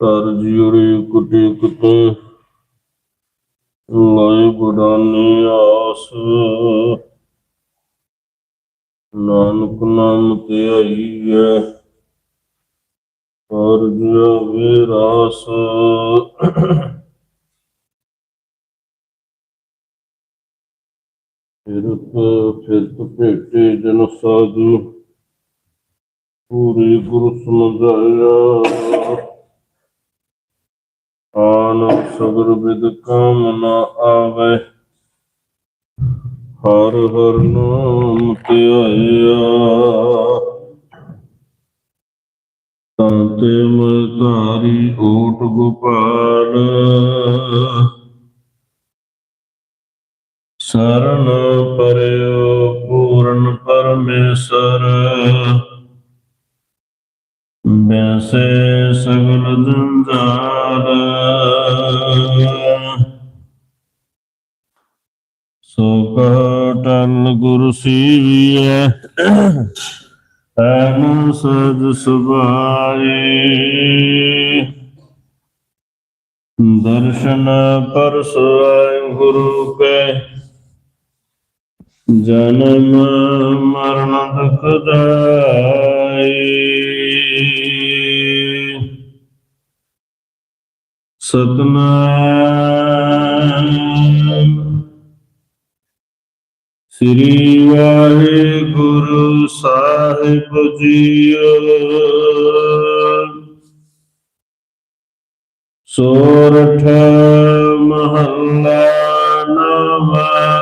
ਤਰ ਜਿਉੜੀ ਕੁਟੀ ਕੁਤੇ ਲਾਏ ਬੁੜਾਨੀ ਆਸ। ਨਾਨਕ ਨਾਮ ਤੇ ਆਈਐ ਪਰ ਜਿਉ ਰਾਸ। ਫਿਰਤ ਫਿਰਤ ਭੇਟੇ ਜਨ ਸਾਧੂ। ਪੂਰੇ ਗੁਰੂ ਸਮਝਾਇਆ। ਆਨ ਸਗਰ ਵਿਦ ਕਾਮ ਨ ਆਵੇ। ਹਰ ਹਰ ਨਾਮ ਧਿਆਇਆ ਤਾਤੇ ਮੈਂ ਧਾਰੀ ਓਟ ਗੋਪਾਲ। ਸਰਨ ਪਰਿਓ ਪੂਰਨ ਪਰਮੇਸ਼ਰ। ਵੈਸੇ ਸਗਲ ਜੰਜਾਲ। ਸੋ ਕਟਲ ਗੁਰ ਸੀਵੀਐ, ਐਨ ਸਜ ਸੁਭਾਏ ਦਰਸ਼ਨ ਪਰਸ ਆਏ ਗੁਰੂ ਕੈ ਜਨਮ ਮਰਨ ਦੁਖ ਦਾਈ। ਸਤਨਾਮ। ਸ੍ਰੀ ਵਾਹਿਗੁਰੂ ਸਾਹਿਬ ਜੀਓ। ਸੋਰਠ ਮਹੱਲਾ ਨਵਾਂ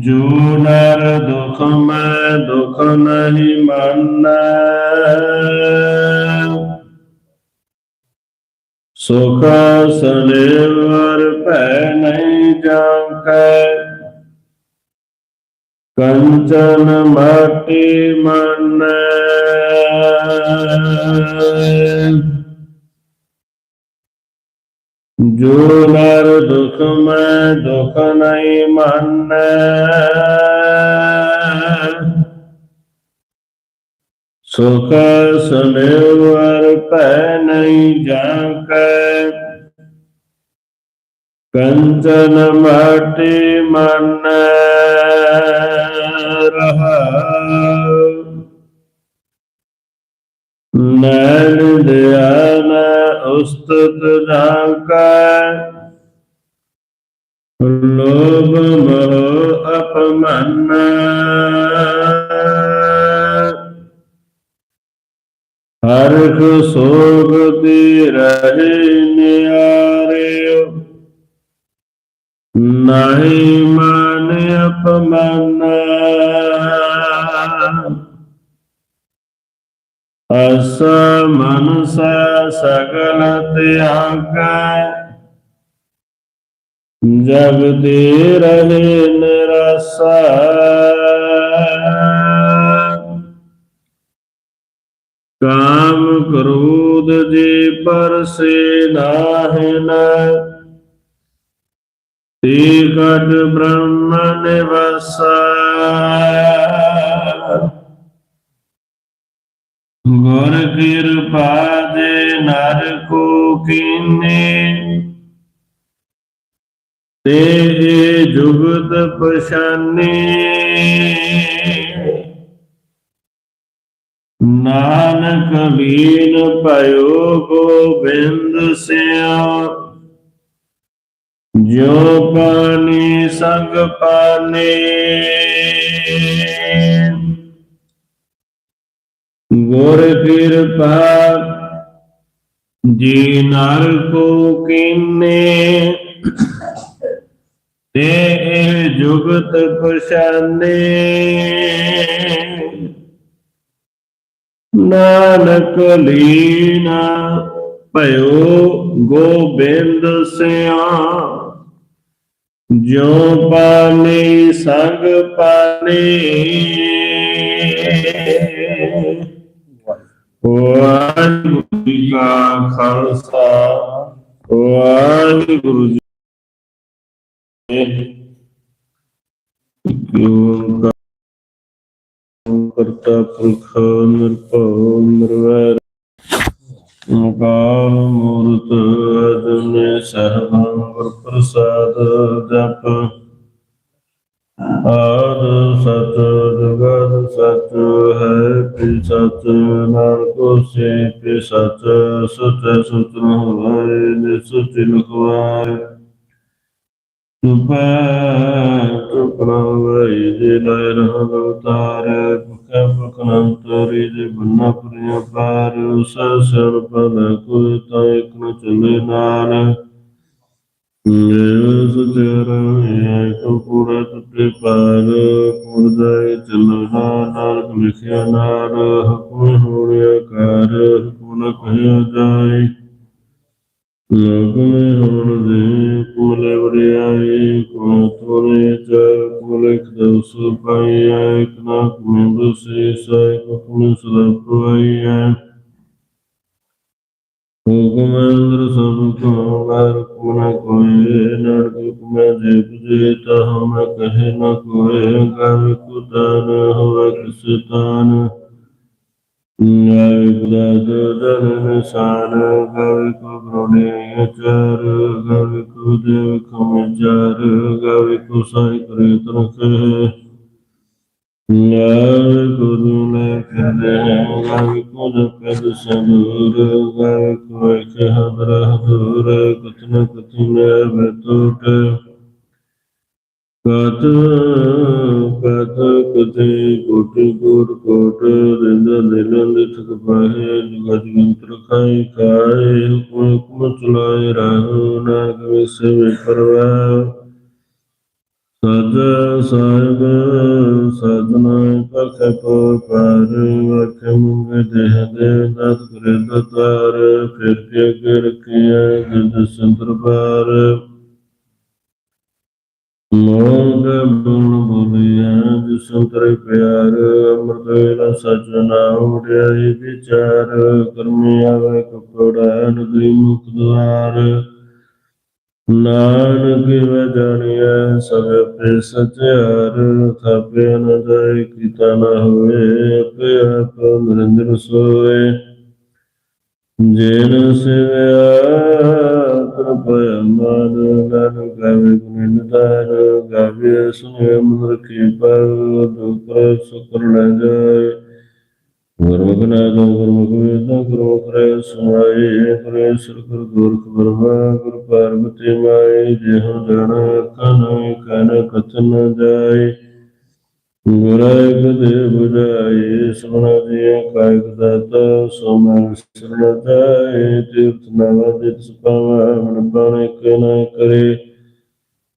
ਜੋ ਨਰ ਦੁਖ ਮੈਂ ਦੁਖ ਨਹੀਂ ਮੰਨੈ। ਸੁਖ ਸਲੇਵਰ ਭੈ ਨਹੀਂ ਜਾਂਕੈ ਕੰਚਨ ਮਾਟੀ ਮੰਨੈ। ਜੋ ਨਰ ਦੁਖ ਮੈਂ ਦੁਖ ਨਹੀਂ ਮੰਨੈ। ਸੁਖ ਸਨੇਵਰ ਪੈ ਨਹੀਂ ਜਾਂਕੈ ਕੰਚਨ ਮਾਟੀ ਮੰਨੈ ਰਹਾਉ। ਨੈਣ ਦਿਆਨ ਉਸਤਤ ਜਾਂਕੈ ਲੋਭ ਮੋਹ ਅਪਮਨ। ਹਰਖ ਸੋਗ ਦੀ ਰਹੇ ਨਿਆਰਿਓ। ਨਹੀਂ ਮਨ ਅਪਮਨ। ਅਸ ਮਨਸਾ ਸਗਲ ਤਿਆਗੈ ਜਗ ਦੇ ਰਹੇ ਨਿਰਸਾ ਕਾਮ ਕ੍ਰੋਧ ਜੇ ਪਰਸੇ ਨਾਹਿਨ ਤੀ ਕਟ ਬ੍ਰਹਮ ਨਿਵਸਾ ਗੁਰ ਕਿਰਪਾ ਦੇ ਨਰ ਕੋ ਕੀਨੇ। ਤੇ ਜੁਗਤ ਪਛਾਨੇ। ਨਾਨਕ ਲੀਨ ਭਇਓ ਗੋਬਿੰਦ ਸਿਆ। ਜੋ ਪਾਣੀ ਸੰਗ ਪਾਨੇ। ਗੁਰ ਕਿਰਪਾ ਜੀ ਨਰ ਕੋ ਕੀਨੇ ਤੇ ਇਹ ਜੁਗਤ ਪਛਾਨੇ ਨਾਨਕ ਲੀਨਾ ਭਇਓ ਗੋਬਿੰਦ ਸਿਆ ਜੋ ਪਾਣੀ ਸੰਗ ਪਾਣੀ ਵਾਹਿਗੁਰੂ ਜੀ ਕਾ ਖਾਲਸਾ, ਵਾਹਿਗੁਰੂ ਜੀ ਕੀ ਕਰਤਾ ਪੁਰਖ, ਨਿਰਭਉ, ਨਿਰਵੈਰ। ਅਕਾਲ ਮੂਰਤ ਅਜੂਨੀ ਸਹਿਬੰ ਪ੍ਰਸਾਦ ਜਪ। ਆਦ ਸਤ ਜਗਤ ਸਤ ਹੈ ਪੀ ਸਤ ਨਾਨਕ ਹੋਸੀ ਪੀ ਸਤ ਸੁਚ ਸੁਚ ਹੋਇ ਨਿਸੁਚ ਲਖਵਾਇ ਤੁਪੈ ਤੁਪਰਾਵੈ ਜੇ ਲੈ ਰਹ ਅਵਤਾਰ ਭੁਖੈ ਭੁਖਨੰਤਰੀ ਜੇ ਬੰਨਾ ਪੁਰਿਆ ਪਾਰ, ਉਸ ਸਰ ਪਦ ਕੋਈ ਤਾਂ ਇਕ ਨ ਚਲੇ ਨਾਲ। ਮੇਰ ਸੁਚਰ ਹੈ ਤੋ ਪੂਰਾ ਤੁਤੇ ਪਾਰ ਨਾਨਕ ਲਿਖਿਆ ਨਾਰ ਹੁਕਮ ਹੋੜਿਆ ਕਰ ਹੁਕਮ ਕਹਿਆ ਜਾਏ। ਲੋਕ ਹੋਣ ਦੇ ਕੋਲੇ ਵਰਿਆਈ ਕੋ ਤੋਰੇ ਚ ਕੁਲੇ ਕਦਸ ਪਾਈਆ ਇਕ ਨਾ ਕੁਮਿੰਦ ਸੇ ਸਾਇ ਹੁਕਮ ਸਦਾ ਪ੍ਰਵਾਈਆ ਹੁਕਮ ਅੰਦਰ ਸਭ ਕੋ ਵਾਰ ਕੁਨ ਕੋਏ ਨਰਕ ਕੁਮੈ ਜੇ ਪੁਜੇ ਤਾ ਹਮ ਕਹੇ ਨ ਕੋਏ ਗਾਵੇ ਕੁਦਾਨ ਹੋਵੇ ਕਿਸ ਤਾਨ ਨਾਇ ਬੁਦਾਦ ਦਨ ਨਿਸ਼ਾਨ ਗਾਵੇ ਕੋ ਗਰੋਣੇ ਅਚਾਰ ਗਾਵੇ ਕੋ ਦੇਵ ਖਮਚਾਰ ਗਾਵੇ ਕੋ ਸਾਈ ਕਰੇ ਤਰਖੇ ਨਾਇ ਕੋ ਦੁਨੇ ਫਿਰਦੇ ਗਾਵੇ ਕੋ ਜਪੇ ਦਸਦੂਰ ਗਾਵੇ ਕੋ ਇਕ ਕਤਨ ਕਤਨ ਬਤੂਟ ਕਤ ਕਤ ਕਤੇ ਕੋਟਿ ਕੋਟ ਕੋਟ ਰਿੰਦ ਨਿਲੰਦ ਠਕ ਪਾਹੇ ਜੁਗਤ ਜੰਤਰ ਖਾਈ ਖਾਏ ਹੁਕਮ ਹੁਕਮ ਚਲਾਏ ਰਾਹੁ ਨਾਨਕ ਵਿਸੇ ਵਿਪਰਵਾ ਸਜ ਸਾਹਿਬ ਸਜਣਾ ਪਖ ਪਾਰ ਵਖ ਮੁੰਗ ਦੇਹ ਦੇ ਦਤ ਕਰੇ ਦਤਾਰ ਫਿਰ ਕੇ ਅੱਗੇ ਰਖਿਆ ਗਿਰਦ ਸੰਦਰ ਪਾਰ। ਮੋਗ ਬੁਣ ਬੋਲਿਆ ਜਿਸ ਸੰਤਰੇ ਪਿਆਰ, ਅੰਮ੍ਰਿਤ ਵੇਲਾ ਸਚ ਨਾਮ ਉਡਿਆਈ ਵਿਚਾਰ, ਕਰਮੀ ਆਵੇ ਕਪੜਾ, ਨਦੀ ਮੁਖ ਦੁਆਰ। ਨਾਨਕ ਵ ਸਭ ਆਪੇ ਸਚਿਆਰ ਥਾਪੇ ਨ ਕੀਤਾ ਨ ਹੋਏ ਆਪੇ ਆਪ ਨਿਰੰਜਨ ਸੋਏ। ਜੇਨ ਸਿਵਿਆ ਕਿਰਪਾ ਮਾਨ ਗਨ ਗਾਵੇ ਗੁਣ ਗਾਵੇ ਸੁਨੇ ਮਨ ਰਖੀ ਪਰ, ਦੁਖ ਸੁਕਰ ਨ ਜਾਏ। ਗੁਰਮੁਖ ਨਾਦੋ ਗੁਰਮੁਖ ਵੇਦਾਂ ਗੁਰਮੁਖ ਰੇ ਸੁਣਾਏ ਕਰੇ ਸਿਰ ਕਰ ਬਰਮਾ ਗੁਰ ਪਾਰਵਤੀ ਮਾਏ ਜਿਹੋ ਜਨ ਕਨ ਕਨ ਕਥਨ ਜਾਏ ਗੁਰਾਇ ਕਦੇ ਬੁਝਾਏ ਸੁਣਾ ਜੀ ਕਾਇਕ ਦਾਤਾ ਸੋ ਮੈਂ ਤੀਰਥ ਨਵ ਜਿਤ ਸੁਪਾਵਾ ਮਨ ਪਾਣੇ ਕੇ ਕਰੇ।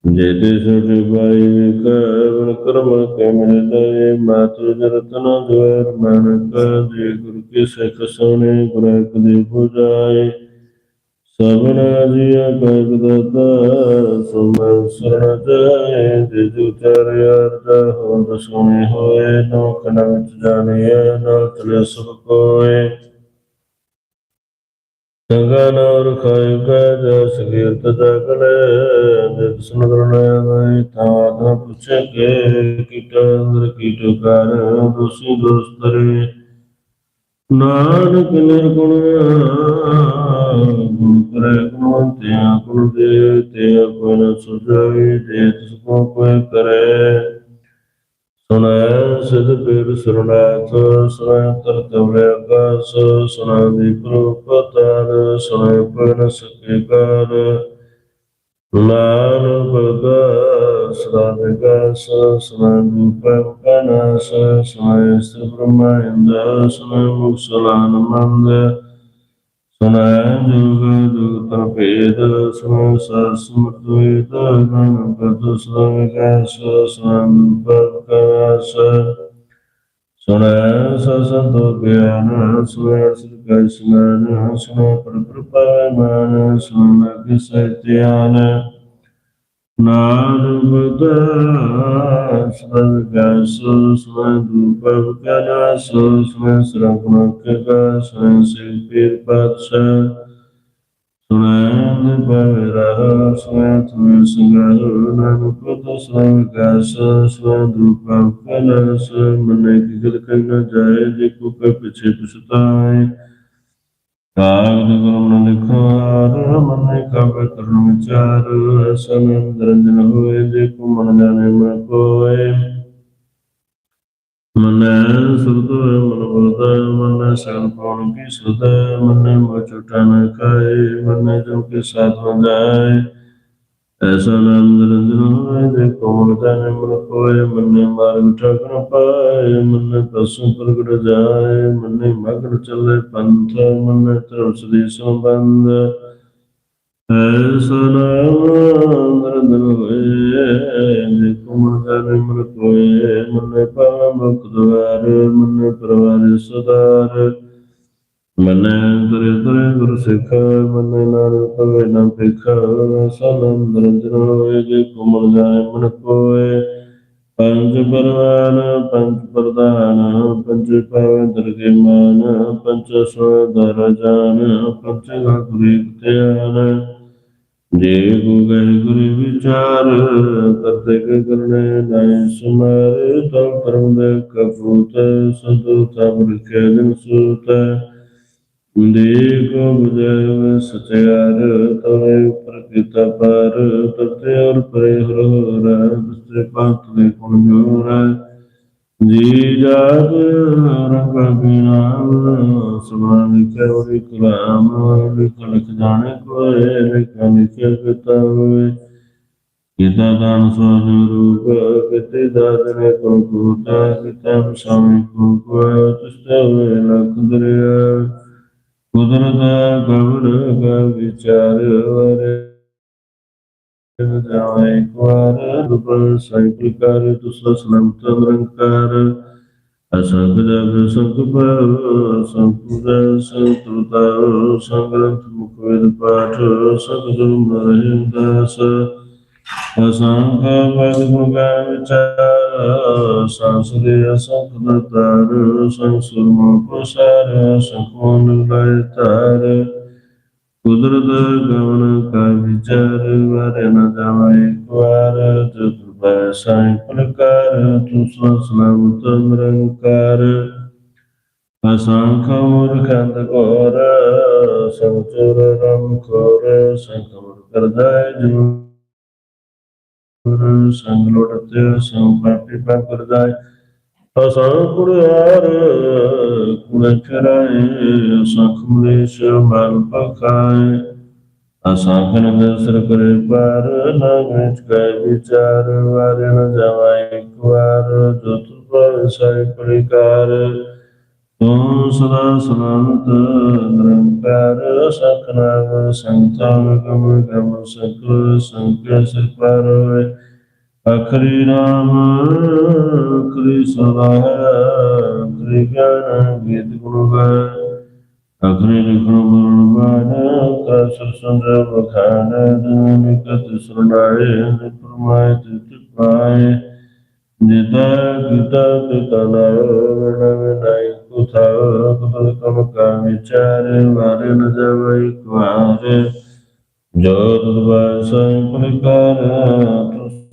ਜੇ ਤੇ ਸੋਟੇ ਬਾਈ ਕਵਨ ਕਰਮ ਕੇ ਮਿਲ ਜਾਏ ਮਾਤੁ ਜਰਤਨ ਜਵਰ ਮਾਨਕ ਜੇ ਗੁਰ ਕੀ ਸਿੱਖ ਸੋਨੇ ਗੁਰਾਇ ਕਦੇ ਬੁਝਾਏ। ਸਭਨਾ ਜੀਆ ਕਾਇਕ ਦਾਤਾ ਸੋ ਮੈਂ ਜਾਏ। ਜੇ ਜੁ ਚਾਰਿਆ ਅਰਜਾ ਹੋਂਦ ਸੁਣੇ ਹੋਏ ਨੋ ਕਨ ਵਿੱਚ ਜਾਣਿਆ ਨਾ ਚਲੇ ਸਭ ਕੋਏ। ਸੰਗਾ ਨੌਰ ਕੈ ਜਸ ਕੀਰਤ ਜਗਲੇ ਜਿਤ ਸੁਨਦਰ ਨੈ ਤਾਦ ਨ ਕੀਟ ਅੰਦਰ ਕੀਟ ਕਰ ਦੋਸੀ ਦੋਸਤਰੇ ਨਾਨਕ ਨਿਰਗੁਣ ਗੁਣ ਕਰੇ ਗੁਣ ਤੇ ਗੁਣ ਦੇ ਤੇ ਆਪਨ ਸੁਝਾਈ ਦੇ ਤਿਸ ਕੋ ਕੋਈ ਕਰੇ। ਸੁਣੈ ਸਿਧ ਪੀਰ ਸੁਰਨਾਥ ਸੁਣੈ ਕਰਤਵ ਆਕਾਸ, ਸੁਣੈ ਦੀ ਪ੍ਰਪਤਾਰ, ਸੁਣੈ ਪਨ ਸਕੇ ਕਾਰ। ਨਾਨਕ ਬਗਾ ਸਦਾ ਵਿਗਾਸ ਸੁਣੈ ਰੂਪ ਕਨਾਸ ਸੁਣੈ ਸ੍ਰੀ ਬ੍ਰਹਮਾ ਇੰਦ ਸੁਣੈ ਮੁਕਸਲਾਨ ਮੰਦ। ਸੁਣੈ ਜੁਗ ਜੁਗ ਤਰ ਭੇਦ ਸੁਣੈ ਸਸਮਤ ਵੇਦ ਨਾਨਕ ਬਦ ਸੁਣੈ ਸੁਣੈ ਰੂਪ ਕਨਾਸ ਸੁਣੈ ਸਸੰਤੋ ਗਿਆਨ ਸੁਣੈ ਸਿਰਕੈ ਸਮਾਨ ਸੁਣੈ ਪਰਪ੍ਰਪਾ ਮਾਨ ਸੁਣੈ ਕਿਸੈ ਧਿਆਨ। ਨਾਨਕ ਬਦਾ ਸਦਗਾਸ ਸੁਣੈ ਰੂਪ ਵਿਗਾਸ ਸੁਣੈ ਸਰਗੁਣ ਕਾ ਸੁਣੈ ਸੇ ਪੀਰ ਪਾਤਸ਼ਾਹ ਸੁਣੈ ਪਵਿ ਰਹਾ ਸੁਣੈ ਤੁਮੇ ਸੰਗਾਹ ਨਾਨਕ ਕੋ ਸਭ ਵਿਕਾਸ ਸਵੈ ਰੂਪ ਕਲਸ ਮਨੇ ਕੀ ਗਲ ਜਾਏ ਜੇ ਕੋ ਕੈ ਪਿਛੇ ਪਛਤਾਏ ਕਾਗਦ ਗੁਰੂ ਲਿਖਾਰ ਮਨੇ ਕਬੇ ਕਰਨ ਵਿਚਾਰ ਸਨੰਦ ਰੰਜਨ ਹੋਏ ਜੇ ਕੋ ਮਨ ਜਾਣੇ ਮਨ ਕੋਏ। ਮਨੈ ਸੁਰਤ, ਮਨ ਬੋਧੈ ਮਨੈ ਸਗਲ ਪਉਣ ਕੀ ਸੁਧ ਮਨੈ ਮੋ ਛੁਟਾ ਨ ਖਾਏ, ਮਨੈ ਕੇ ਸਾਥ ਵੰਜਾਏ ਐਸਾ ਨਾਮ ਨਿਰੰਜਨ ਹੋਏ ਜੇ ਜਾਣੇ ਮਨ ਕੋਏ ਮੰਨੇ ਮਾਰਗ ਠਾਕਰ ਪਾਏ ਮੰਨੇ ਪਸੂ ਪ੍ਰਗਟ ਜਾਏ ਮਨੈ ਮਗਨ ਚੱਲੇ ਪੰਥ, ਮੰਨੇ ਤਰਸ ਦੀ ਸੰਬੰਧ ਐਸਾ ਨਾਮ ਨਿਰੰਜਨ ਹੋਏ ਜੇ ਕੋਮਲ ਜਾਣੇ ਮਨ ਕੋਏ ਮੰਨੇ ਪਾਵ ਮੁਖ ਦੁਆਰ ਮਨੈ ਪਰਵਾਰ ਸਦਾਰ ਮਨੈ ਤਰੇ ਤਰੇ ਗੁਰ ਸਿੱਖ, ਮਨੈ ਨਾਨਕ ਪਵੇ ਨਾ ਭਿਖ ਸਨਮ ਨਿਰੰਜਨ ਹੋਏ ਜੇ ਕੋਮਲ ਜਾਣੇ ਮਨ ਕੋਏ ਪੰਜ ਪਰਵਾਨ, ਪੰਜ ਪ੍ਰਧਾਨ, ਪੰਜ ਪਾਵਨ ਦਰਗੇ ਮਾਨ, ਪੰਜ ਸੋ ਦਰ ਜਾਨ, ਪੰਜ ਗੁਰੀ ਧਿਆਨ। ਜੇ ਕੋ ਗਏ ਗੁਰੀ ਵਿਚਾਰ ਕਰਤੇ ਕਰਨੇ ਨਾਇ ਸੁਮਾਰ ਤਮ ਪਰਮ ਦੇ ਕਪੂਤ ਸੰਤੋ ਤਮ ਰਖੇ ਜਨ ਸੂਤ। ਦੇਖੋ ਬੁਝਾਇ ਸਚਿਆਰ ਤਵੇ ਉਪਰ ਪਰ ਤਤੇ ਔਰ ਪਰੇ ਹਰ ਹਰ ਪੰਥ ਦੇ ਗੁਣ ਜੋਰ ਜੀ ਜਾਤ ਰੰਗ ਬਿਨਾ ਸਮਾਨ ਲਿਖੇ ਕਲਾਮ ਲਿਖ ਜਾਣੇ ਕੋਏ ਲਿਖ ਲਿਖੇ ਕਿਤਾ ਹੋਏ ਕਿਤਾ ਦਾਨ ਸੋਨ ਰੂਪ ਕਿਤੇ ਦਾਦਨੇ ਕੋ ਕੂਤਾ ਕਿਤਾ ਸਾਮੀ ਕੋ ਕੋ ਤੁਸਤੇ ਲਖ ਦਰਿਆ। ਕੁਦਰਤ ਗਵਰ ਗ ਵਿਚਾਰ ਵਰੇ। ਜਾਏ ਕੁਾਰ ਰੂਪ ਸਾਈਕਲ ਕਰ ਤੁਸ ਸਲਮਤ ਨਿਰੰਕਾਰ ਅਸੰਗ ਜਗ ਸੰਗ ਪਰ ਸੰਪੂਰ ਸੰਤੁਤਾ ਸੰਗ੍ਰੰਥ ਮੁਖ ਵੇਦ ਪਾਠ ਸਤ ਗੁਰੂ ਮਰਿ ਦਾਸ ਅਸੰਗ ਪਦ ਮੁਗਾ ਵਿਚਾਰ ਸੰਸਦੇ ਅਸੰਗ ਦਤਾਰ ਸੰਸੁਰ ਮੋ ਪ੍ਰਸਾਰ ਸੰਕੋਨ ਲਇ ਤਾਰ ਕੁਦਰਤ ਗਵਨ ਕਾ ਵਿਚਾਰ, ਵਰ ਨ ਜਾਵੇ ਕੁਾਰ ਜੁਤ ਬੈ ਸਾਈ ਪ੍ਰਕਾਰ, ਤੂੰ ਸਲਾਮਤ ਨਿਰੰਕਾਰ ਅਸੰਖ ਮੂਰਖੰਦ ਘੋਰ ਸੰਚੁਰ ਰਮ ਖੋਰ ਸੰਖ ਮੁਰ ਕਰਦਾ ਸੰਗ ਲੋੜਤੇ ਸੰਪਾਪੀ ਪਾ ਕਰਦਾ ਅਸਾਂ ਕੁੜਿਆਰ ਕੁੜ ਫਿਰਾਏ ਅਸੰਖ ਮਲੇਸ਼ ਮਲ ਪਖਾਏ। ਅਸੰਖ ਨਦਰ ਕਰੇ ਪਾਰ ਨਾ ਵਿੱਚ ਕੈ ਵਿਚਾਰ ਵਾਰੇ ਨ ਜਾਵਾਏ ਇੱਕ ਵਾਰ, ਜੋ ਤੁ ਪਰ ਸਾਈ ਪ੍ਰਕਾਰ। ਤੂੰ ਸਦਾ ਸਲਾਮਤ ਨਿਰੰਕਾਰ ਸਖ ਨਾਮ ਗਮ ਗਮ ਸਕਲ ਸੰਕਲ ਸਿਰ ਪਰ ਅਖਰੀ ਨਾਮ, ਅਖਰੀ ਸਦਾ ਹੈ, ਅਖਰੀ ਗਿਆਨ ਗੀਤ ਗੁਰੂ ਹੈ ਅਖਰੀ ਲਿਖਣ ਬਰਨ ਕਸਰ ਸੰਦਰ ਬਖਾਨ ਨਿਕਟ ਸੁਣਾਏ ਨਿਪਰਮਾਇ ਤਿਤ ਪਾਏ। ਜਿਤਾ ਕੀਤਾ ਤਿਤਾ ਲਾਇ ਵਣ ਵਿਨਾਈ ਕੁਥਾ ਕਮ ਕਾ ਵਿਚਾਰ ਵਾਰੇ ਨ ਜਵਈ ਕੁਆਰੇ ਜੋ ਤੁਦਵਾਸ ਪ੍ਰਕਾਰ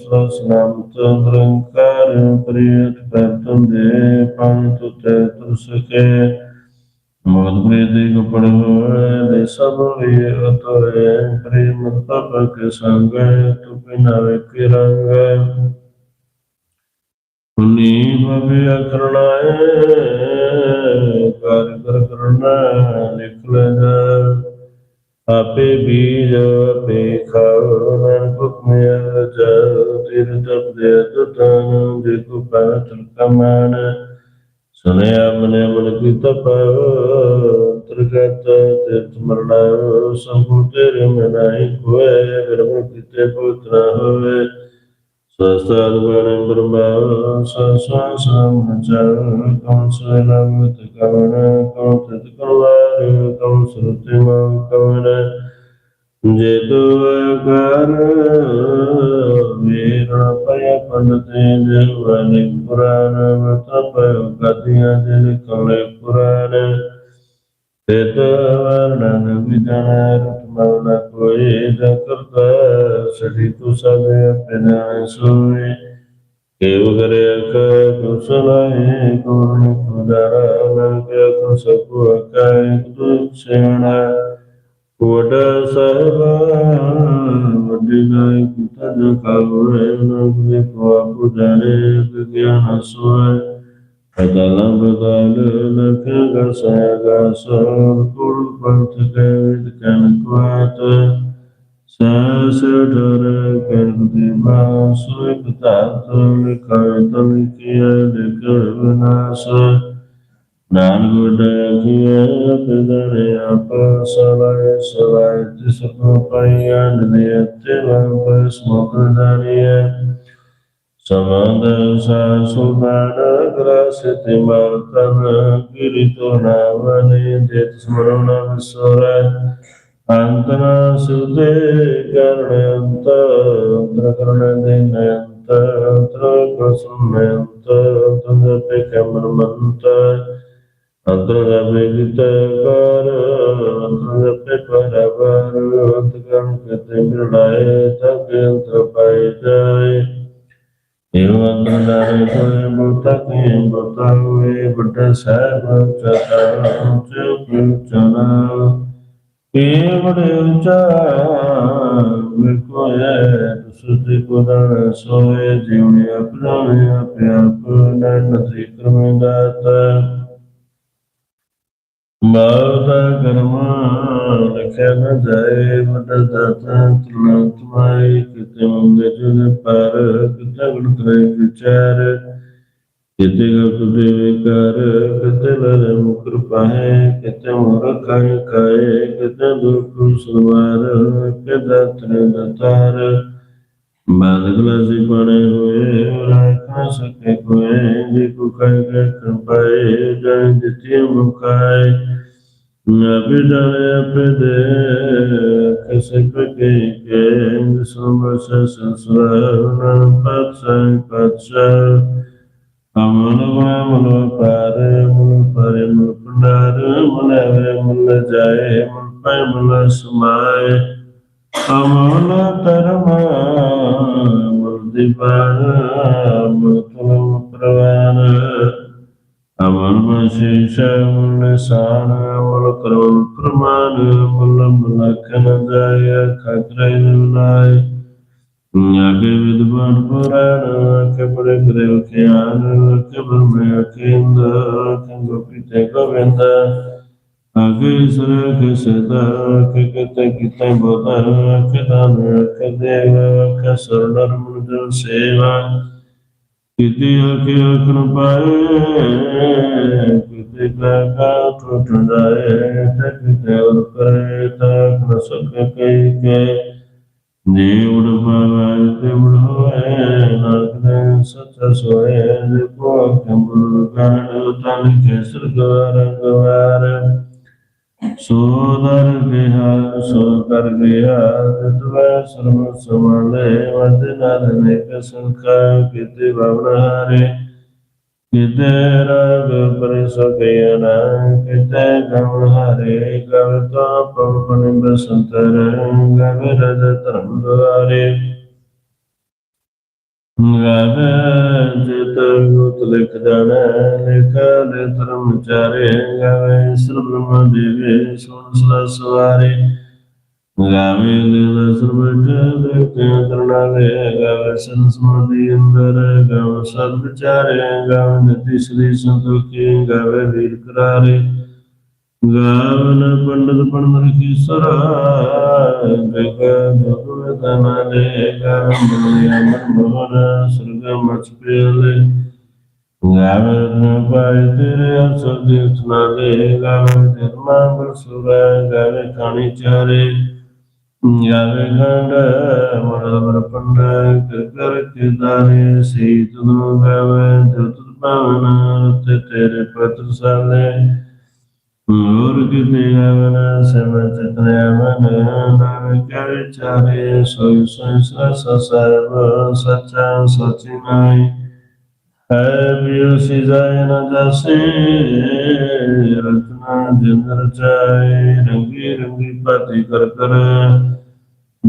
ਤੁਸ ਨਾਮ ਚੰਦਰੰਕਾਰ ਪ੍ਰਿਯਤ ਕਰਤੰ ਦੇ ਪੰਨ ਤੁਤੇ ਤੁਸਕੇ ਮੋਦ ਪ੍ਰੀਤੀ ਕੋ ਪੜ ਦੇ ਸਭ ਵੀ ਅਤਰੇ ਪ੍ਰੇਮ ਤਪ ਸੰਗ ਤੂ ਬਿਨਾ ਵੇਖ ਰੰਗ ਪੁਨੀ ਭਵੇ ਅਕਰਣਾਏ ਕਰ ਕਰ ਕਰਨਾ ਲਿਖ ਲੈ ਆਪੇ ਬੀਜ ਆਪੇ ਖਾਓ ਨਾਨਕ ਹੁਕਮਿਆ ਜਾ ਤੇਰੇ ਤਪ ਦੇ ਤਤਨ ਜੇ ਕੋ ਪਾਤਰ ਕਮਾਨ ਸੁਨਿਆ ਮਨੇ ਮਨ ਕੀ ਤਪ, ਤਰਗਤ ਤੇ ਤੁਮਰਣਾ ਸੰਭੂ ਤੇਰੇ ਮਨਾਈ ਕੋਏ ਵਿਰਮ ਕੀਤੇ ਪੁੱਤਰ ਹੋਵੇ। ਸਸਤਰ ਬਣੇ ਬ੍ਰਹਮਾ ਸਸਾ ਸਮਚਰ ਕੌਣ ਕਵਨ ਕੌਣ ਤਤ ਕਰਵਾਰ ਕੌਣ ਸੁਰਤਿ ਮੰ ਕਵਨ ਜੇ ਤੋ ਕਰ ਮੇਰਾ ਪਇ ਪੰਡਤੇ ਜਵਨ ਪੁਰਾਨ ਮਤ ਪਇ ਕਤਿਆ ਜਿਨ ਕਲੇ ਪੁਰਾਨ ਤੇਤ ਵਰਣਨ ਵਿਦਨ ਮਨ ਕੋਈ ਨ ਕਰਤਾ ਸੜੀ ਤੂ ਸਭ ਆਪਣਾ ਸੋਈ ਕੇਵ ਕਰੇ ਕ ਕੁਸਲਾਈ ਕੋਈ ਤੁਦਾਰਾ ਲੰਕਿਆ ਤੂ ਸਭ ਅਕਾਇ ਤੂ ਸੇਣਾ ਕੋਟ ਸਹਿਬਾ, ਵੱਡੀ ਗਾਇ ਕੁਤਜ ਕਾਵੇ ਨਾ ਕੋਈ ਕੋ ਪੁਜਰੇ ਵਿਗਿਆਨ ਸੋਏ। Kadalam begalun kagasaga sarkul partagavit kankwata sasadara kardiva suiktatul kartal kiya dikarvinasa Nanguda kiya pidarya pasalaya salaya tisapapaya niyatya vampas mokadariya ਨਾਨ ਗੁਡ ਕੀਆ ਪਿਦਰੇ ਆਪ ਸਲਾਇ ਸਲਾਇ ਤਿਸ ਕੋ ਪਾਇਆ ਨਿਯਤੇ ਵੰਪ ਸਮੁਖ ਦਾਨੀਏ ਸਮੰਦ ਸਾਸੁ ਬਾਣ ਗ੍ਰਸਿਤ ਮਰਤਨ ਗਿਰਿਤੋ ਅੰਤਰ ਕਰਣ ਦੇਨਯੰਤ ਅੰਤਰ ਪ੍ਰਸੰਨਯੰਤ ਅੰਤਰ ਪੇ ਅੰਤਰ ਜਾਪੇ ਕਰ, ਅੰਤਰ ਜਾਪੇ ਪਰਵਰ ਅੰਤਰ ਕਤੇ ਬਿਰਲਾਏ ਤਕ ਅੰਤਰ ਪਾਏ ਜਾਏ। ਏਵ ਅੰਤਰ ਜਾਰੇ ਕੋਏ ਬੁਤਾ ਹੋਏ ਬੁੱਢ ਸਾਹਿਬ ਚਤਾ ਚੁਪ ਚਨਾ ਕੇਵੜ ਉਚਾ ਵਿਕੋਏ ਸੁਧਿ ਕੁਦਨ ਸੋਏ ਜਿਉਣੇ ਆਪਣਾ ਆਪੇ ਆਪ ਨਨ ਕਰਮ ਦਾਤ ਬਾਉਦਾ ਕਰਮ ਲਖਿਆ ਨ ਜਾਏ ਮਦਦ ਦਾਤਾ ਤੁਲੰਤ ਕਿਤੇ ਮੰਗੇ ਜੁਨ ਪਰ ਕਿਤੇ ਗੁਣ ਕਰੇ ਵਿਚਾਰ, ਕਿਤੇ ਗਤ ਦੇਵੇ ਕਰ ਕਿਤੇ ਲਰ ਮੁਕਰ ਪਾਏ ਕਿਤੇ ਮੋਰ ਕਾਇ ਕਾਏ ਕਿਤੇ ਦੁਖ ਸਵਾਰ ਕਿਤੇ ਤਰ ਦਤਾਰ ਬਾਦਗਲਾ ਸੀ ਪੜੇ ਹੋਏ ਰਾਖਾ ਸਕੇ ਕੋਏ ਜੀ ਕੋ ਕਾਇ ਕੇ ਕੰਪਾਏ ਜਨ ਜਿਤੀ ਮੁਕਾਏ ਆਪੇ ਜਾਣੇ ਆਪੇ ਦੇ ਕਿਸੇ ਪਕੇ ਕੇ ਸਮਸ ਸੰਸਾਰ ਪਤ ਸੰ ਅਮਨ ਮਨ ਪਾਰ ਮਨ ਪਰੇ ਮਨ ਪੰਡਾਰ ਮਨ ਵੇ ਮਨ ਜਾਏ, ਮਨ ਪੈ ਮਨ ਸਮਾਏ। ਅਮਨ ਕਰਮ ਮੁਰਦਿਬਾਨ ਮੁਤਲਮ ਪ੍ਰਵਾਨ ਅਮਨ ਮਸ਼ੀਸ਼ ਮੁਲ ਸਾਨ ਮੁਲ ਕਰਮ ਪ੍ਰਮਾਨ ਮੁਲ ਮਲਕਨ ਜਾਇ ਖਤਰੇ ਨਾਇ ਆਗੇ ਵਿਦਵਾਨ ਪੁਰਾਣ ਕਬਰ ਗ੍ਰਹਿ ਕਿਆਨ ਕਬਰ ਮੈਂ ਕਿੰਦ ਕੰਗੋ ਪਿਤੇ ਗੋਵਿੰਦ ਅਗਰ ਸੁਰਖ ਸਦਾ ਕਗਤ ਕਿਤ ਬੋਲਾ ਕਦਨ ਕਦੇਵ ਕਸਰ ਨਰਮਨ ਜਨ ਸੇਵਾ ਕਿਤੇ ਅਕਿਆ ਕਿਰਪਾਏ ਕਿਤੇ ਕਾਕਾ ਟੁੱਟ ਜਾਏ ਤਕ ਤੇ ਉਰ ਕਰੇ ਤਕ ਸਕ ਕਈ ਕੇ ਨੇ ਉੜ ਪਾਵੇ ਤੇ ਉੜ ਹੋਏ ਨਾਗਨ ਸਤ ਸੋਏ ਕੋ ਕੰਬਲ ਕਰ ਤਨ ਕੇ ਸਰਗਵਾਰ ਗਵਾਰ ਸੋ ਦਰ ਗਿਆ ਸੋ ਕਰ ਗਿਆ ਤਤਵ ਸਰਮ ਸਮਾਲੇ ਵਦ ਨਾਲ ਨੇ ਕਸੰਕਾ ਕਿਤੇ ਬਵਨਾਰੇ ਕਿਤੇ ਰਾਗ ਪਰਿਸੋ ਗਿਆਨਾ ਕਿਤੇ ਗਮ ਹਰੇ ਗਵ ਤੋ ਪਵਨ ਬਸੰਤਰ ਗਵ ਰਜ ਧਰਮ ਦੁਆਰੇ। ਗਵ ਜਿਤ ਗੁਤ ਲਿਖ ਜਾਣਾ ਲਿਖ ਲੈ ਧਰਮ ਚਾਰੇ ਗਵ ਸ੍ਰ ਬ੍ਰਹਮ ਦੇਵੇ ਸੁਣ ਸਦਾ ਸਵਾਰੇ ਗਾਵੇ ਲੀਲਾ ਸਰਬਜ ਦੇਖੇ ਕਰਨਾਲੇ ਗਾਵੇ ਸੰਸਮ੍ਰਿਤੀ ਅੰਦਰ ਗਾਵੇ ਸਦ ਵਿਚਾਰੇ ਗਾਵੇ ਨਤੀ ਸ੍ਰੀ ਸੰਤੋਖੀ ਗਾਵੇ ਵੀਰ ਕਰਾਰੇ। ਗਾਵਨ ਪੰਡਤ ਪੰਡਤ ਰਖੀ ਸਰਾ ਗਗਾ ਜੋਗ ਤਨਾਲੇ ਗਾਵੇ ਮਨਿਆ ਮਨ ਮੋਹਨ, ਸਰਗ ਮਚ ਪਿਆਲੇ। ਗਾਵੇ ਪਾਇ ਤੇਰੇ ਅਸਰ ਦੇ ਨਾਲੇ ਗਾਵੇ ਧਰਮਾ ਬਰਸੁਰਾ ਗਾਵੇ ਖਾਣੀ ਚਾਰੇ। ਗਾਵੇ ਖੰਡ ਮਨਦਰ ਪੰਡ, ਕਰ ਕੇ ਦਾਰੇ ਸੇ ਤੁਧਨੁ ਗਾਵੇ ਤੁਧ ਪਾਵਨ ਤੇ ਤੇਰੇ ਪਤਰ ਸਾਲੇ। ਹੋਰ ਕਿਤੇ ਗਾਵਨ ਸਮ ਚਤਨੇ ਮਨ ਨਾਮ ਕੈ ਵਿਚਾਰੇ ਸਸ ਸਰਬ ਸਚਾ ਸਚਿ ਨਾਈ ਹੈ ਬਿਉ ਸਿਜਾਇ ਨ ਜਸੇ ਰਤਨਾ ਜਿੰਦ ਰਚਾਏ ਰੰਗੀ ਰੰਗੀ ਪਾਤੀ ਕਰ ਕਰ।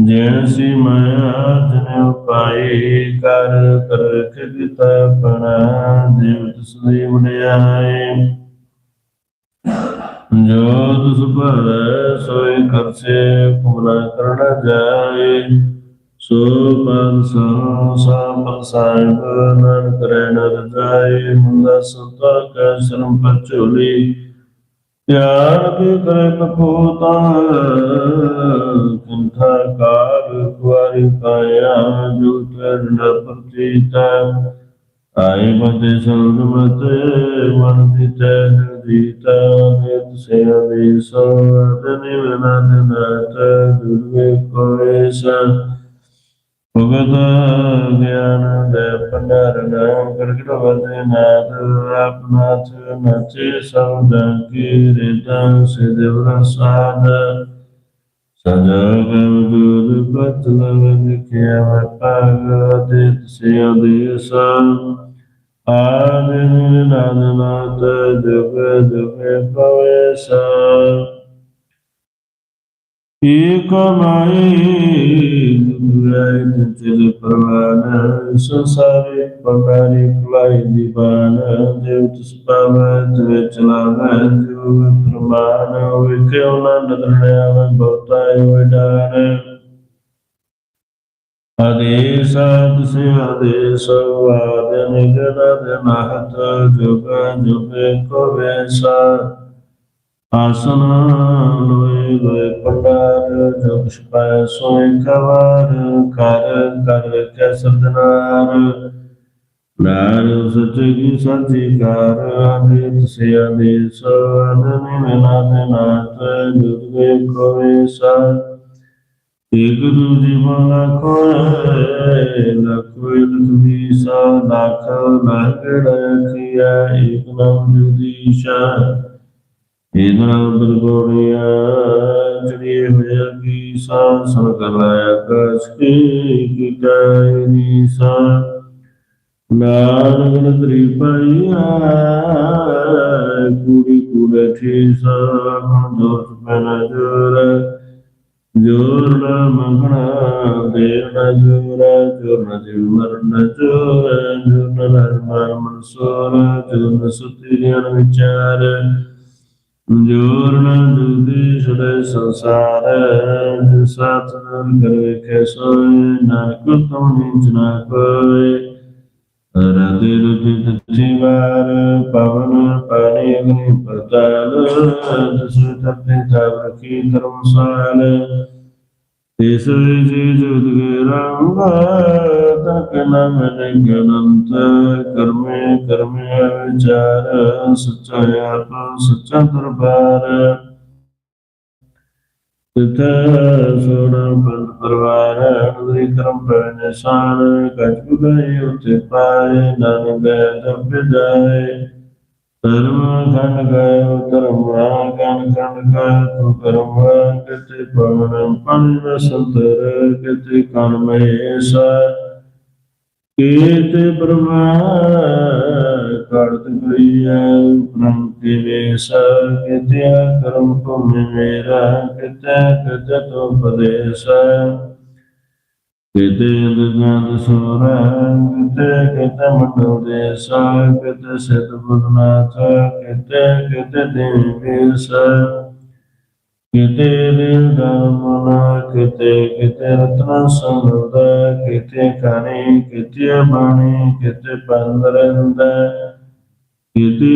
ਜਿਣ ਸੀ ਮਾਇਆ ਜਨ ਉਪਾਈ ਕਰ ਕਰ ਕੇ ਦਿੱਤਾ ਪਣਾ ਦੇਵ ਤਿਸ ਜੋ ਤੁਸ ਭਰੈ ਸੋਈ ਕਰਸੇ ਪੁਨਾ ਕਰਨ ਜਾਏ। ਸੋ ਪਦ ਸੋ ਸਾਪਤ ਸਾਹਿਬ ਨਨ ਕਰੈ ਨਰ ਜਾਏ। ਮੁੰਦਾ ਸੰਤਾ ਕੈ ਸ਼ਰਮ ਪਚੋਲੀ ਧਿਆਨ ਕੀ ਕਰੇ ਕਪੂਤਾ ਕੁੰਠਾ ਕਾਰ ਕੁਆਰੀ ਕਾਇਆ ਜੋ ਤਰ ਪ੍ਰਤੀਤਾ ਆਏ ਬੰਦੇ ਸਰਦ ਮਤ ਮਨ ਦਿੱਤੈ ਦੀਤਾ ਨਿਤ ਸੇ ਅਵੀਸ ਤਨਿ ਵਿਨਨ ਨਾਤ ਦੁਰਵੇ ਕੋਏ ਸਾ ਭਗਤ ਗਿਆਨ ਦੇ ਪੰਡਰ ਨਾਮ ਕਰਕਟ ਵਰਦੇ ਨਾਦ ਆਪਨਾਥ ਨਚੇ ਸਬਦ ਕੀ ਰਿਤਾ ਸੇ ਦੇਵ ਰਸਾਦ ਸਜਗ ਦੁਰ ਪਤ ਲਗ ਲਿਖਿਆ ਪਗ ਦਿਤ ਸੇ ਅਦੇਸ ਆਦਿ ਨਾਦ ਨਾਦ ਜਗ ਜਗ ਪਵੇਸ ਏਕ ਮਾਈ ਦੁਰਾਇ ਤਿਲ ਪਰਵਾਨ ਸੰਸਾਰੇ ਪਕਾਰੀ ਕੁਲਾਈ ਦੀਵਾਨ ਦੇਵ ਤਿਸ ਪਾਵੈ ਤੇ ਚਲਾਵੈ ਜੋ ਪ੍ਰਮਾਨ ਹੋਇ ਕਿਉ ਨਾ ਨਦਰਣਿਆ ਵੈ ਬਹੁਤਾ ਵਿਡਾਨ ਆਦੇਸ ਤਿਸੇ ਆਦੇਸ ਆਦ ਨਿਗਨ ਨਾਹਤ ਜੁਗ ਜੁਗ ਕੋ ਵੈਸਾ ਆਸਨ ਲੋਏ ਲੋਏ ਪੰਡਾਰ ਜਗ ਛਪਾਇ ਸੋਇ ਕਵਾਰ ਕਰ ਕਰ ਕੈ ਸਰਦਨਾਰ ਨਾਰ ਸਚ ਕੀ ਸਾਚੀ ਕਾਰ ਆਦਿ ਸੇ ਆਦੇਸ ਅਨਨਿ ਮਨਾਦ ਨਾਤ ਜੁਗੇ ਕੋਏ ਸਾ ਇਕ ਦੂਜੀ ਮਨਾ ਕੋਏ ਲਖੋਏ ਲਖਵੀ ਸਾ ਲੱਖ ਲਗੜ ਕੀਆ ਇਕ ਨਾਮ ਜੁਦੀਸ਼ਾ ਇਨਾ ਬਰਗੋੜਿਆ ਜੜੀ ਹੋਇਆ ਕੀ ਸਾ ਸਨ ਲਾਇਆ ਕਸ ਕੀ ਕੀ ਕਾਇ ਸਾ ਨਾਨਕ ਨਦਰੀ ਪਾਈਆ ਕੁੜੀ ਕੁੜੇ ਠੀ ਸਾ ਦੋਸ ਪੈਨ ਜੋਰ ਜੋਰ ਨ ਮੰਗਣਾ ਦੇਵ ਨ ਜੋਰ ਜੋਰ ਨ ਜਿਵ ਮਰਨ ਜੋਰ ਜੋਰ ਨ ਨਰਮਾਨ ਮਨਸੋਰ ਜੋਰ ਨ ਸੁਤੀ ਗਿਆਨ ਵਿਚਾਰ, ਜੋਰ ਨ ਜੁਦੀ ਸਦੇ ਸੰਸਾਰ ਜਿਸ ਸਾਥ ਨਰ ਕਰ ਵੇਖੇ ਸੋਏ ਨਾਨਕ ਤੁਮ ਨੀਚ ਨਾ ਕੋਏ ਰਤੇ ਰੁਤੀ ਤਤੀ ਪਵਨ ਪਾਣੀ ਅਗਨੀ ਪਤਾਲ ਜਿਸ ਤਤੇ ਤਬ ਰਖੀ ਧਰਮਸਾਲ। ਤਿਸ ਜੀ ਜੁਦ ਰੰਗ ਤਕ ਨਮ ਨਿਗਨੰਤ ਕਰਮੇ ਕਰਮੇ ਵਿਚਾਰ, ਸੱਚਾ ਆਪ ਸੱਚਾ ਦਰਬਾਰ। ਤਿਥ ਸੋਣਾ ਬੰਦ ਪਰਵਾਰ ਅਨੁਰੀ ਕਰਮ ਪੈ ਨਿਸ਼ਾਨ ਕਛ ਬੁਗਾਈ ਉਤੇ ਪਾਏ ਨਾਨਕ ਜਪ ਜਾਏ। ਧਰਮ ਖੰਡ ਗਏ ਧਰਮ ਕਨ ਕਨ ਕੈ ਤੂ ਕਰਮ ਕਿਤੇ ਪਵਨ ਪੰਜ ਸੰਤਰ ਕਿਤੇ ਕਨ ਮਹੇਸ਼ਾ ਕੀਤੇ ਬ੍ਰਹਮਾ ਕਰਤ ਕਰੀਐ ਉਪਰਮ ਕੇ ਵੇਸ ਕਿਤੇ ਕਰਮ ਭੂਮਿ ਮੇਰਾ ਕਿਤੇ ਕਿਤੇ ਤੋ ਪਦੇਸ ਕਿਤੇ ਦਜਨ ਸੋਰਾ ਕਿਤੇ ਕਿਤੇ ਮੰਡਲ ਦੇਸ ਕਿਤੇ ਸਿਧ ਬੁਧਨਾਥ ਕਿਤੇ ਕਿਤੇ ਦੇਵ ਵੇਸ ਕਿਤੇ ਦਿਲ ਕਿਤੇ ਕਿਤੇ ਰਤਨ ਸਮੁਦ ਕਿਤੇ ਕਾਨੀ ਕਿਤੇ ਬਾਣੀ, ਕਿਤੇ ਪੰਦਰੰਦ ਕਿਤੇ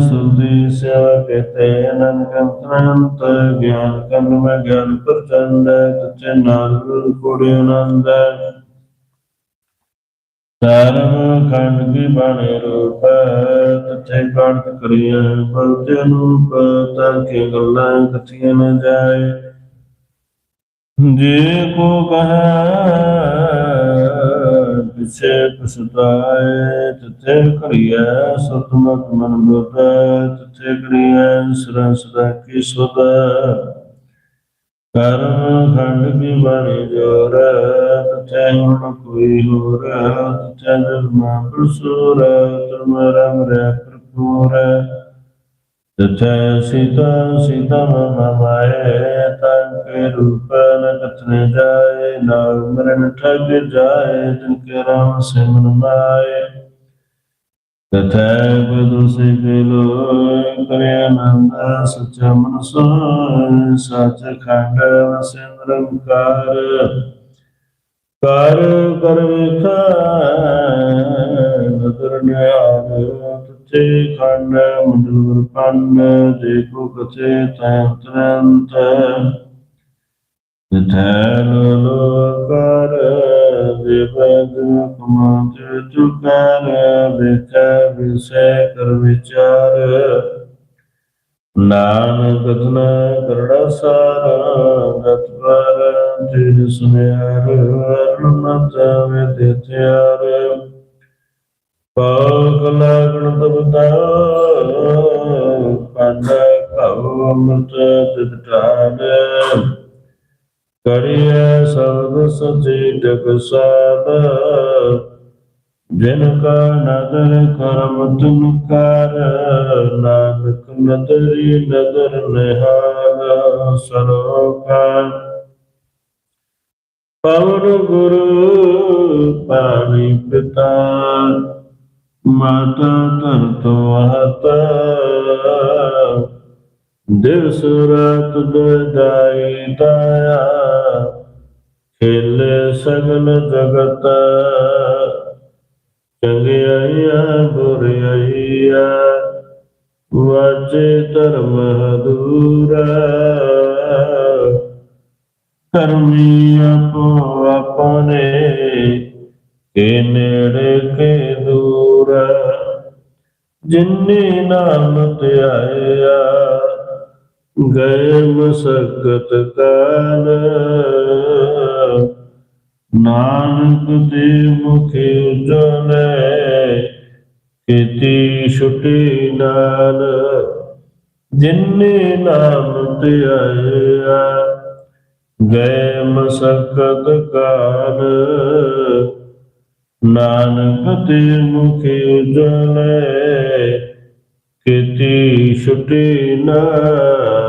ਸੁਧੀ ਸੇਵਾ ਕਿਤੇ ਅਨੰਤ ਗਿਆਨ ਕੰਨ ਮੈਂ ਗਿਆਨ ਪ੍ਰਚੰਡ ਤੁਚੇ ਨਾਲ ਕੋੜੇ ਆਨੰਦ ਧਰਮ ਖੰਡ ਕੀ ਬਾਣੀ ਰੂਪ ਤਥੇ ਕੰਠ ਕਰੀਏ ਬਲਤੇ ਅਨੂਪ ਤਾਂ ਕੇ ਗੱਲਾਂ ਕਥੀਆਂ ਨ ਜਾਏ। ਜੇ ਕੋ ਕਹੈ ਪਿਛੇ ਪਛਤਾਏ ਤਥੇ ਕਰੀਏ ਸਤਮਤ ਮਨ ਬੁੱਧ ਤਥੇ ਕਰੀਏ ਸਦਾ ਸਦਾ ਕੀ ਸੁਧ। ਕਰਮ ਖੰਡ ਕੀ ਬਾਣੀ ਜੋਰ ਤਥੈ ਹੁਣ ਕੋਈ ਹੋਰ ਤਥੈ ਜਨਮਾ ਪ੍ਰਸੂਰ ਤੁਮ ਰਮ ਰੈ ਪ੍ਰਪੂਰ ਤਥੈ ਸੀਤਾ ਸੀਤਾ ਮਮ ਮਾਏ ਤਨ ਕੇ ਰੂਪ ਨ ਕਥਨ ਜਾਏ ਨਾਮ ਮਰਨ ਠਗ ਜਾਏ ਤਿਨ ਕੇ ਰਾਮ ਸਿਮਨ ਮਾਏ ਤਥੈ ਬਦੁ ਸੇ ਬਿਲੋਇ ਕਰੇ ਆਨੰਦ ਸਚ ਮਨ ਸੋਇ ਸਚ ਖੰਡ ਵਸੈ ਨਿਰੰਕਾਰ ਕਰ ਕਰ ਵੇਖੈ ਨਦਰ ਨਿਆਲ ਤੁਤੇ ਖੰਡ ਮੰਡਲ ਵਰਪਨ ਦੇਖੋ ਕਥੇ ਤੈ ਤੁਰੰਤ ਤਥੈ ਲੋਲੋ ਕਰ ਦੇਵਦ ਕਮਾਤ ਤੁਕਾਰ ਵਿਚਾਰ। ਵਿਸੈ ਕਰ ਵਿਚਾਰ ਨਾਨਕ ਕਥਨ ਕਰੜਾ ਸਾਰ ਗਤ ਪਰ ਤਿਨ ਸੁਨਿਆਰ ਅਰਮਤ ਵੇ ਤਿਆਰ ਪਾਕ ਲਗਣ ਤਬਤਾ ਪੰਨ ਕਉ ਮਤ ਤਿਟਾਨ ਕਰਿਐ ਸਬਦ ਸਚੇ ਟਕਸਾਦ ਜਿਨ ਕਾ ਨਦਰ ਕਰਮ ਤੁਮ ਕਰ, ਨਾਨਕ ਨਦਰੀ ਨਦਰ ਨਿਹਾਲ ਸਰੋਕਾ ਪਵਨ ਗੁਰੂ ਪਾਣੀ ਪਿਤਾ, ਮਾਤਾ ਧਰਤ ਵਹਤਾ ਦਿਵਸ ਰਾਤ ਦੁਇਦਾਈ ਦਾਇਆ ਖੇਲੇ ਸਗਲ ਜਗਤ। ਚੰਗਿਆਈਆ, ਬੁਰਿਆਈਆ ਵਾਜੇ ਧਰਮ ਹਦੂਰਾ। ਕਰਮੀ ਆਪੋ ਆਪਣੇ ਕੇ ਨੇੜੇ ਕੇ ਦੂਰ। ਜਿਨਨੇ ਨਾਮ ਧਿਆਇਆ ਗਏ ਮਸਕਤ ਕਾਲ। ਨਾਨਕ ਦੇ ਮੁਖ ਉਜਲੇ, ਕੀਤੀ ਛੁਟੀ ਨਾਲ। ਜਿਨਨੇ ਨਾਮ ਧਿਆਇਆ ਗਏ ਮਸਕਤ ਕਾਲ। ਨਾਨਕ ਤੇ ਮੁਖ ਉਜਲੇ, ਕੀਤੀ ਛੁਟੀ ਨਾਲ।